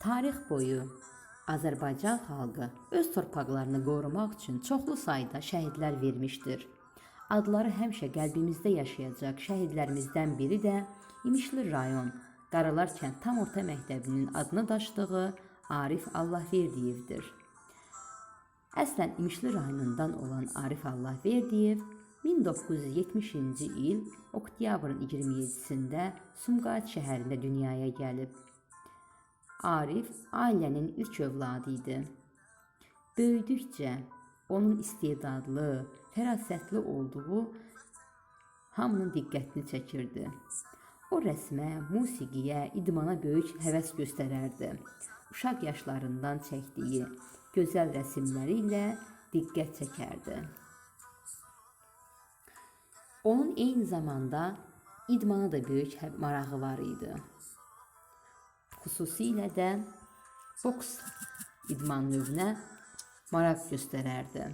Tarix boyu Azərbaycan xalqı öz torpaqlarını qorumaq üçün çoxlu sayda şəhidlər vermişdir. Adları həmişə qəlbimizdə yaşayacaq şəhidlərimizdən biri də İmişli rayon Qaralar kənd tam orta məktəbinin adını daşıdığı Arif Allahverdiyevdir. Əslən İmişli rayonundan olan Arif Allahverdiyev 1970-ci il oktyabrın 27-sində Sumqayıt şəhərində dünyaya gəlib. Arif ailənin ilk övladı idi. Böyüdükcə onun istedadlı, fərasətli olduğu hamının diqqətini çəkirdi. O rəsmə, musiqiyə, idmana böyük həvəs göstərərdi. Uşaq yaşlarından çəkdiyi gözəl rəsmləri ilə diqqət çəkərdi. Onun eyni zamanda idmana da böyük marağı var idi. Xüsusilə də boks idman növünə maraq göstərərdi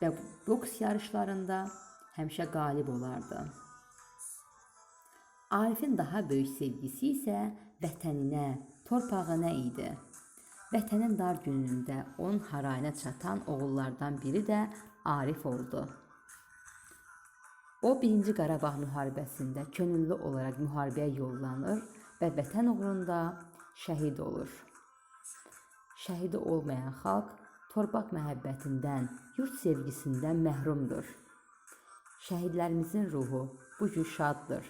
və boks yarışlarında həmişə qalib olardı. Arifin daha böyük sevgisi isə vətəninə, torpağına idi. Vətənin dar günündə onun harayına çatan oğullardan biri də Arif oldu. O 1-ci Qarabağ müharibəsində könüllü olaraq müharibəyə yollanır və vətən uğrunda şəhid olur. Şəhidi olmayan xalq torpaq məhəbbətindən, yurt sevgisindən məhrumdur. Şəhidlərimizin ruhu bu gün şaddır.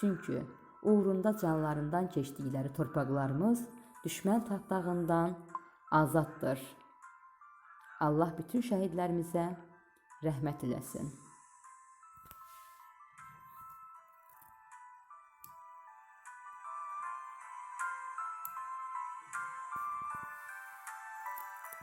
Çünki uğrunda canlarından keçdikləri torpaqlarımız düşmən taxtağından azaddır. Allah bütün şəhidlərimizə rəhmət eləsin.